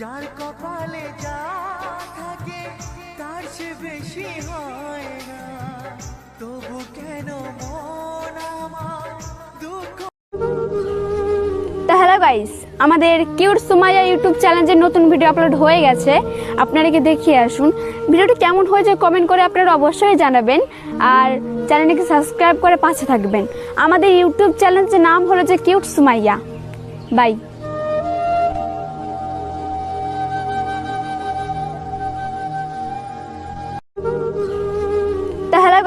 যার কপালে যা থাকে, তার সে বেশি হয় না। তবু কেন হ্যালো গাইস আমাদের কিউট সুমাইয়া ইউটিউব চ্যানেলের নতুন ভিডিও আপলোড হয়ে গেছে। আপনারা কি দেখিয়ে আসুন। ভিডিওটি কেমন হয়েছে কমেন্ট করে আপনারা অবশ্যই জানাবেন। আর চ্যানেলটিকে সাবস্ক্রাইব করে পাশে থাকবেন। আমাদের ইউটিউব চ্যানেলের নাম হলো যে কিউট সুমাইয়া। বাই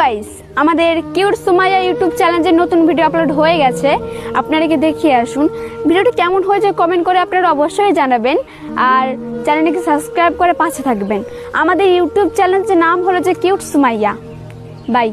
গাইস আমাদের কিউর সুমাইয়া ইউটিউব চ্যানেলের নতুন ভিডিও আপলোড হয়ে গেছে। আপনারা কি দেখিয়ে আসুন। ভিডিওটি কেমন হয়েছে কমেন্ট করে আপনারা অবশ্যই জানাবেন। আর চ্যানেলটিকে সাবস্ক্রাইব করে পাশে থাকবেন। আমাদের ইউটিউব চ্যানেলের নাম হলো যে কিউট সুমাইয়া। বাই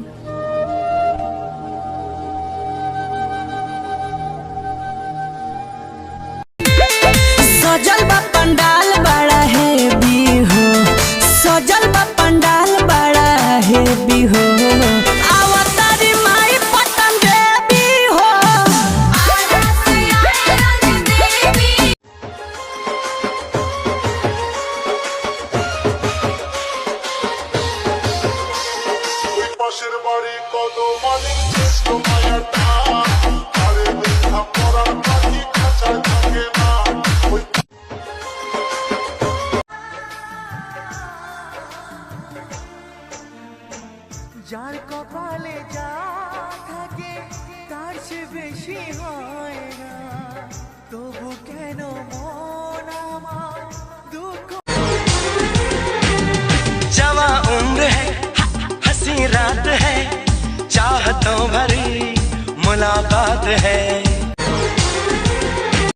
পাশের বাড়ি কত মানে জ্যেষ্ঠ যার কপালে যা থাকে তার সে বেশি হয় না তবু কেন মন আমার দুঃখ जवा उम्र है ह- हंसी रात है चाहतों भरी मुलाकात है